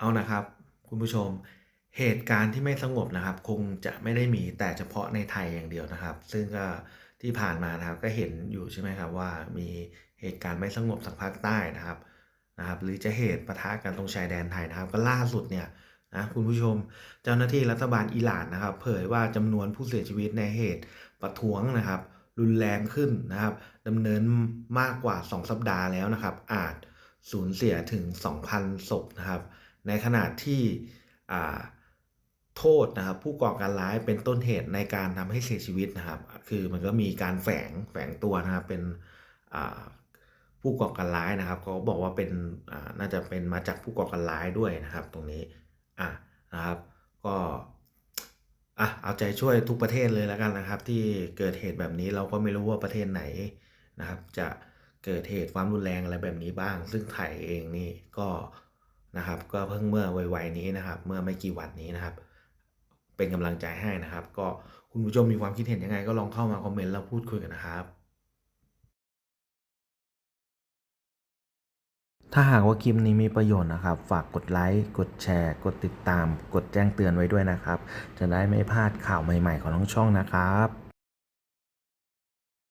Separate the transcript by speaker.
Speaker 1: เอานะครับ คุณผู้ชมเหตุการณ์ที่ไม่สงบนะครับ คงจะไม่ได้มีแต่เฉพาะในไทยอย่างเดียวนะครับ ซึ่งก็ที่ผ่านมานะครับก็เห็นอยู่ใช่ไหมครับว่ามีเหตุการณ์ไม่สงบทางภาคใต้นะครับนะครับ หรือจะเหตุปะทะกันตรงชายแดนไทยนะครับ ก็ล่าสุดเนี่ยนะคุณผู้ชมเจ้าหน้าที่รัฐบาลอิหร่านนะครับ เผยว่าจำนวนผู้เสียชีวิตในเหตุประท้วงนะครับ รุนแรงขึ้นนะครับดำเนินมากกว่า 2 สัปดาห์แล้วนะครับ อาจสูญเสียถึง 2,000ศพนะครับ ในขณะที่โทษนะครับผู้ก่อการร้ายเป็นต้นเหตุในการทำให้เสียชีวิตนะครับ คือมันก็มีการแฝงแฝงตัวนะครับเป็นผู้ก่อการร้ายนะครับเขาบอกว่าเป็นน่าจะเป็นมาจากผู้ก่อการร้ายด้วยนะครับ ตรงนี้อะนะครับก็อะเอาใจช่วยทุกประเทศเลยแล้วกันนะครับ ที่เกิดเหตุแบบนี้เราก็ไม่รู้ว่าประเทศไหนนะครับ จะเกิดเหตุความรุนแรงอะไรแบบนี้บ้าง ซึ่งไทยเองนี่ก็ นะครับ ก็เพิ่งเมื่อไวๆนี้นะครับ เมื่อไม่กี่วันนี้นะครับ เป็นกำลังใจให้นะครับ ก็คุณผู้ชมมีความคิดเห็นยังไง ก็ลองเข้ามาคอมเมนต์แล้วพูดคุยกันนะครับ ถ้าหากว่าคลิปนี้มีประโยชน์นะครับ ฝากกดไลค์กดแชร์ กดติดตาม กดแจ้งเตือนไว้ด้วยนะครับ จะได้ไม่พลาดข่าวใหม่ๆของทั้งช่องนะครับ